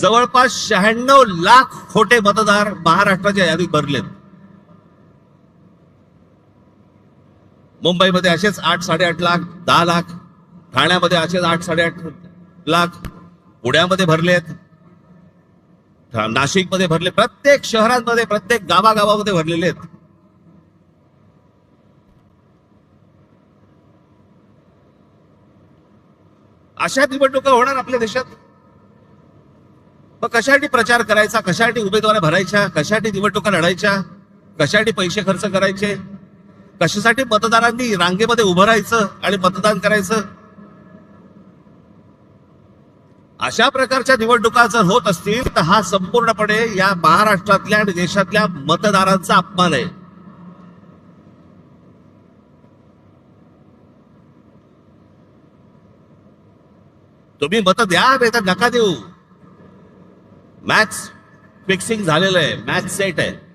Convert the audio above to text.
जवळपास शहाण्णव लाख खोटे मतदार महाराष्ट्राच्या यादीत भरलेत. मुंबईमध्ये असेच आठ साडेआठ लाख दहा लाख ठाण्यामध्ये असेच आठ साडेआठ लाख पुण्यामध्ये भरलेत नाशिकमध्ये भरले प्रत्येक शहरांमध्ये प्रत्येक गावागावामध्ये भरलेले आहेत. अशा निवडणुका होणार आपल्या देशात? मग कशासाठी प्रचार करायचा? कशासाठी उमेदवार भरायच्या? कशासाठी निवडणुका लढायच्या? कशासाठी पैसे खर्च करायचे? कशासाठी मतदारांनी रांगेमध्ये उभं राहायचं आणि मतदान करायचं? अशा प्रकारच्या निवडणुका जर होत असतील तर हा संपूर्णपणे या महाराष्ट्रातल्या आणि देशातल्या मतदारांचा अपमान आहे. तुम्ही मत द्या नाही तर नका देऊ. मॅच फिक्सिंग झालेलं आहे. मॅच सेट आहे.